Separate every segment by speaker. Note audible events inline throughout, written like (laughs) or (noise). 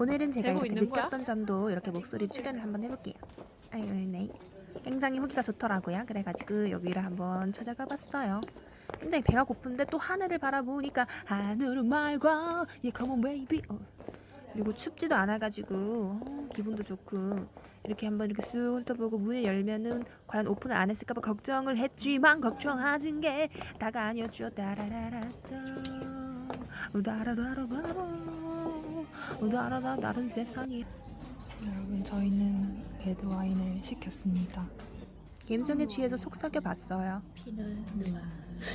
Speaker 1: 오늘은 제가
Speaker 2: 되고
Speaker 1: 이렇게
Speaker 2: 있는 거야?
Speaker 1: 느꼈던 점도 이렇게 목소리 출연을 한번 해볼게요. 아유, 네. 굉장히 후기가 좋더라고요. 그래가지고 여기를 한번 찾아가 봤어요. 굉장히 배가 고픈데 또 하늘을 바라보니까 하늘은 맑아, yeah, come on baby. 어. 그리고 춥지도 않아가지고 어, 기분도 좋고 이렇게 한번 이렇게 쑥 훑어보고 문을 열면은 과연 오픈을 안 했을까봐 걱정을 했지만 걱정하진 게 다가 아니었죠. 따라라라따, 우다라라라라, 우다라라 다른 세상이.
Speaker 2: 여러분 저희는 레드 와인을 시켰습니다.
Speaker 1: 감성에 취해서 속삭여 봤어요.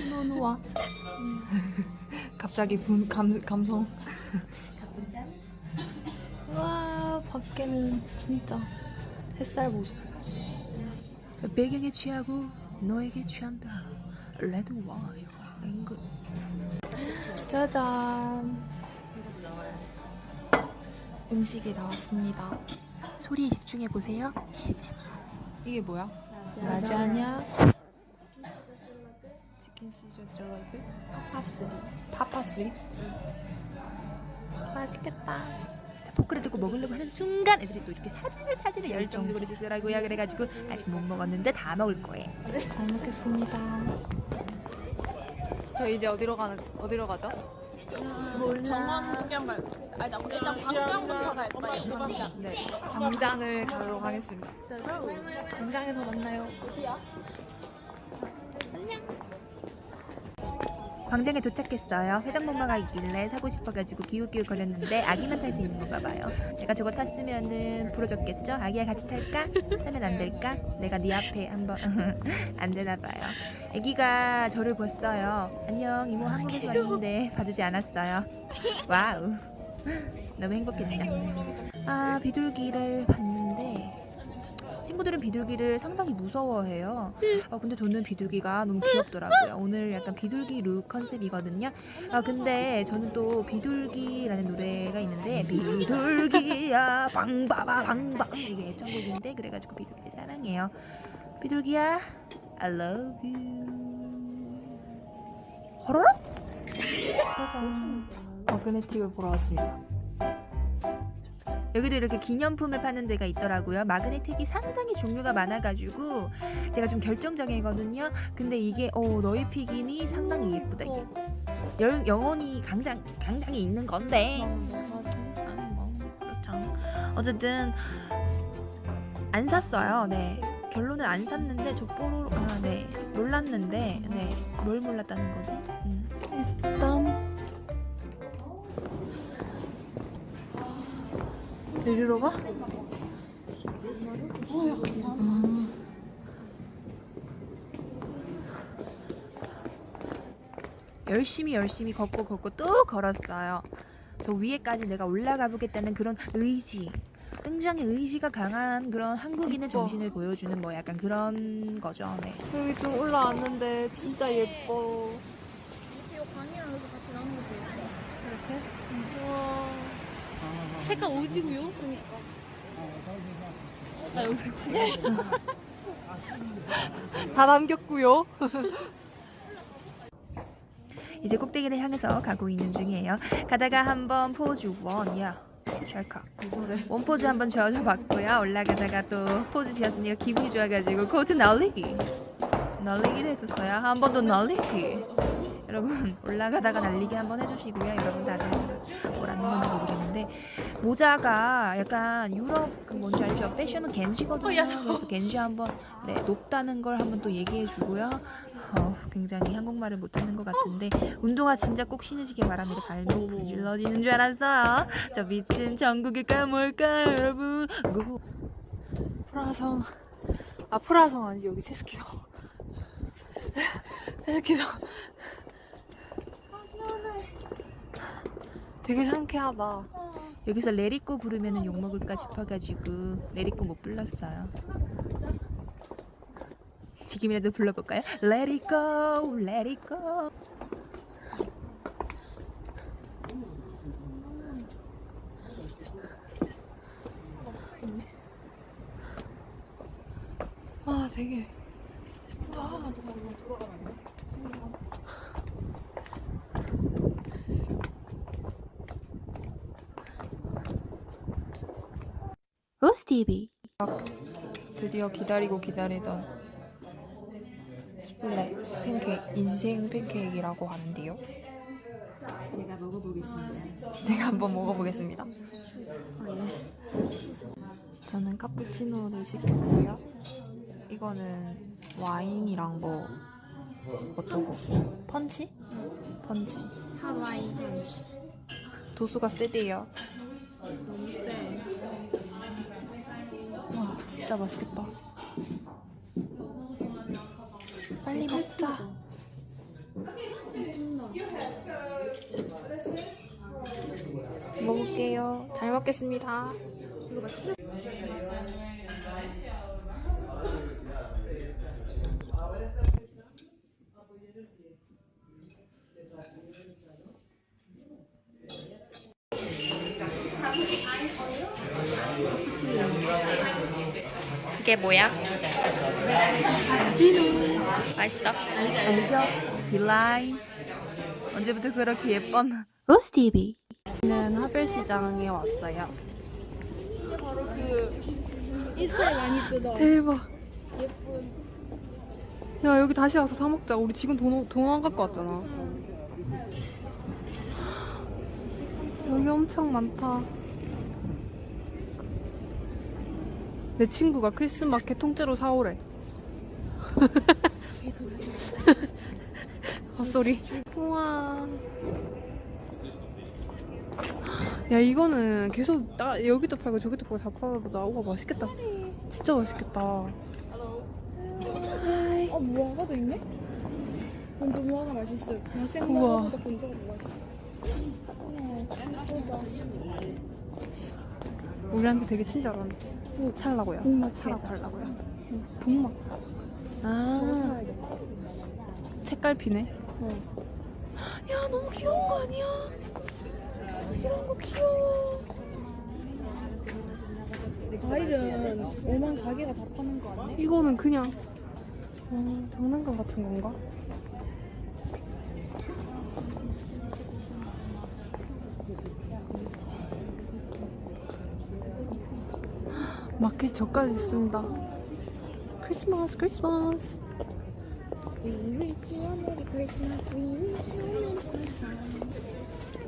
Speaker 2: 노노와 (laughs) 갑자기 분, 감, 감성. 와 밖에는 진짜 햇살 보소.
Speaker 1: 배경에 취하고 너에게 취한다. 레드 와인.
Speaker 2: 짜잔. 음식이 나왔습니다.
Speaker 1: 소리에 집중해 보세요.
Speaker 2: 이게 뭐야? 라자냐 치킨 시저 샐러드 파파스리 파파스리 맛있겠다
Speaker 1: 자, 포크를 들고 먹으려고 하는 순간 애들이 또 이렇게 사진을 사진을 열정적으로 찍더라고요. 그래가지고 아직 못 먹었는데 다 먹을 거예요.
Speaker 2: 잘 먹겠습니다 저 이제 어디로 가는 어디로 가죠?
Speaker 3: 정원 구경 갈. 아니, 나 일단 광장부터 갈 거예요. 광장.
Speaker 2: 네 광장을 가도록 하겠습니다 광장에서 만나요
Speaker 1: 광장에 도착했어요. 회전목마가 있길래 사고 싶어가지고 기웃기웃 거렸는데 아기만 탈 수 있는 건가 봐요. 내가 저거 탔으면은 부러졌겠죠? 아기야 같이 탈까? 타면 안 될까? 내가 네 앞에 한번 (laughs) 안 되나 봐요. 아기가 저를 봤어요. 안녕 이모 한국에서 왔는데 봐주지 않았어요. 와우 (laughs) 너무 행복했죠. 아 비둘기를 봤는데 친구들은 비둘기를 상당히 무서워해요. 아 근데 저는 비둘기가 너무 귀엽더라고요. 오늘 약간 비둘기 룩 컨셉이거든요. 아 근데 저는 또 비둘기라는 노래가 있는데 비둘기야 방바바 방방 이게 애창곡인데 그래가지고 비둘기 사랑해요. 비둘기야 I love you. 호로록
Speaker 2: 짜잔 마그네틱을 보러 왔습니다
Speaker 1: 여기도 이렇게 기념품을 파는 데가 있더라고요. 마그네틱이 상당히 종류가 많아가지고 제가 좀 결정적이거든요. 근데 이게 어 너의 픽이니 상당히 예쁘다 이게. 열, 영원히 강장 강장이 있는 건데. 아, 뭐 그렇죠. 어쨌든 안 샀어요. 네. 결론은 안 샀는데 족보로 아 네. 몰랐는데 네. 뭘 몰랐다는 거지? 음.
Speaker 2: 내리러 가?
Speaker 1: 열심히 열심히 걷고 걷고 또 걸었어요. 저 위에까지 내가 올라가 보겠다는 그런 의지. 굉장히 의지가 강한 그런 한국인의
Speaker 2: 예뻐.
Speaker 1: 정신을 보여주는 뭐 약간 그런 거죠. 네.
Speaker 2: 여기 좀 올라왔는데 진짜 예뻐
Speaker 3: 이거 광이랑 여기 같이 나오는 거 돼요.
Speaker 2: 이렇게? 우와
Speaker 3: 색깔 오지고요? 그러니까. 아, 여기 같이. (laughs)
Speaker 2: 다 남겼고요 (laughs)
Speaker 1: 이제 꼭대기를 향해서 가고 있는 중이에요. 가다가 한번 포즈 원, 야, 찰칵. 원 포즈 한번 지어봤고요. 올라가다가 또 포즈 지었으니까 기분이 좋아가지고 코트 날리기. 날리기를 해줬어요. 한 번 더 날리기. 여러분 (laughs) 올라가다가 날리기 한번 해주시고요. 여러분 다들 뭐라는 건지 모르겠는데 모자가 약간 유럽 그 뭔지 알죠? 패션은 겐지거든요.
Speaker 3: 어,
Speaker 1: 그래서 겐지 한번 네, 높다는 걸 한번 또 얘기해주고요. 어, 굉장히 한국말을 못하는 것 같은데 운동화 진짜 꼭 신으시기 바랍니다. 발목 불질러지는 줄 알았어요. 저 미친 전국일까 뭘까 여러분. 그거
Speaker 2: 프라성 아 프라성 아니지 여기 체스키성 (laughs) 체스키성 되게 상쾌하다
Speaker 1: 여기서 레리꼬 부르면은 욕 먹을까 싶어가지고 레리꼬 못 불렀어요. 지금이라도 불러볼까요? Let it go, let it go.
Speaker 2: 아 되게
Speaker 1: 고스티비
Speaker 2: 드디어 기다리고 기다리던 스플레 팬케이크 인생 팬케이크라고 하는데요.
Speaker 4: 제가 먹어보겠습니다.
Speaker 2: 제가 한번 먹어보겠습니다. 저는 카푸치노를 시켰고요. 이거는 와인이랑 뭐 어쩌고 펀치? 펀치.
Speaker 3: 하와이 펀치.
Speaker 2: 도수가 세대요.
Speaker 3: 너무 세.
Speaker 2: 와 진짜 맛있겠다. 빨리 먹자. 먹을게요. 잘 먹겠습니다.
Speaker 5: 이게 뭐야? 맛있어?
Speaker 1: 알죠? 딜라인 언제부터 그렇게 예쁜
Speaker 2: 고스티비. 저는 하별시장에 왔어요.
Speaker 3: 바로 그 인스타에 많이 뜨던
Speaker 2: 대박.
Speaker 3: 예쁜
Speaker 2: 야 여기 다시 와서 사 먹자. 우리 지금 돈, 돈안 갖고 왔잖아. 여기 엄청 많다. 내 친구가 크리스마켓 통째로 사오래. (laughs) 헛소리. 우와. 야 이거는 계속 나 여기도 팔고 저기도 팔고 다 팔아보자. 우와 맛있겠다. 진짜 맛있겠다.
Speaker 3: 어 무화과도 있네? 먼저 무화과 맛있어. 나
Speaker 2: 우와.
Speaker 3: 생무화과보다 건조가 더 맛있어.
Speaker 2: 우 리한테 되게 친절한. 살라고요.
Speaker 3: 국맛
Speaker 2: 사라고 하려고요. 북막. 아.
Speaker 3: 저거 사야겠다.
Speaker 2: 책갈피네. 야 너무 귀여운 거 아니야? 이런 거 귀여워.
Speaker 3: 과일은 오만 가게가 다 파는 거 아니야?
Speaker 2: 이거는 그냥 어, 장난감 같은 건가? 마켓 저까지 있습니다. 크리스마스 크리스마스.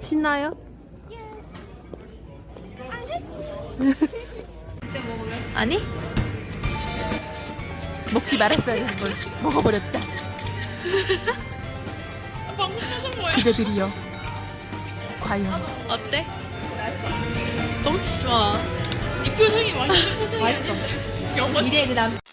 Speaker 2: 신나요? (laughs)
Speaker 5: 아니?
Speaker 1: 먹지 말았어야 되는 걸 먹어버렸다 그대들이여 과연
Speaker 5: 어때? 뻥치지 마. 이 표정이 맛있는 표정이야.
Speaker 1: 맛있어 미래의 그남